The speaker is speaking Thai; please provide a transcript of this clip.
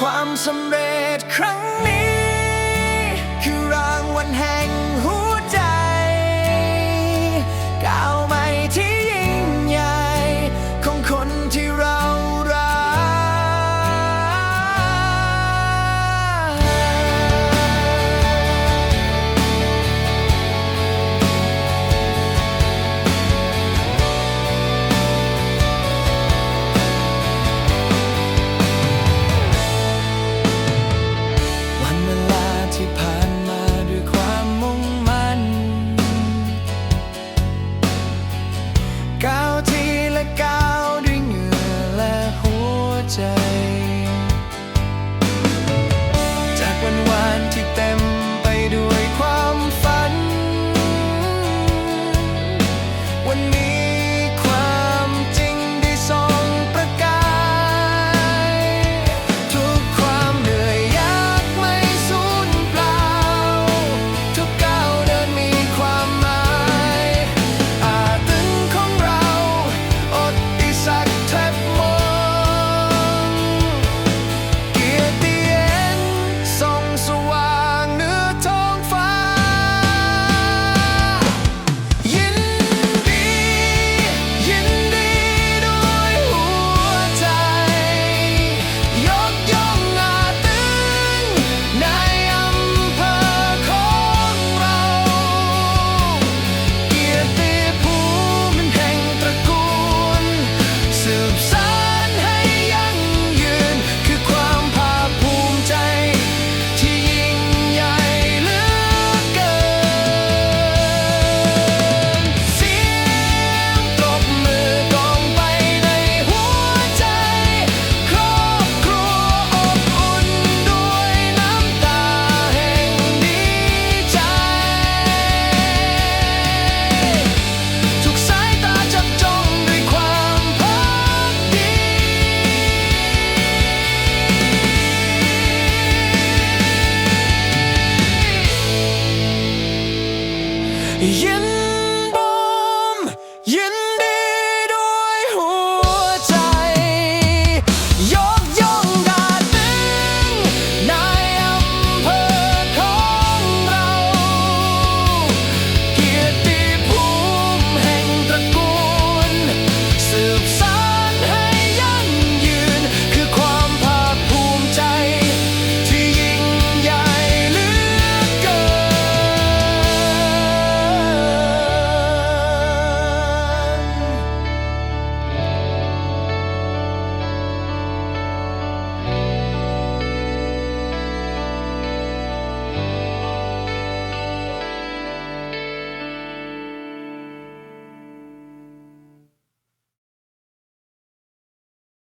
ความสำเร็จครั้งนี้ คือรางวัลแห่ง วันเวลาที่ผ่าน You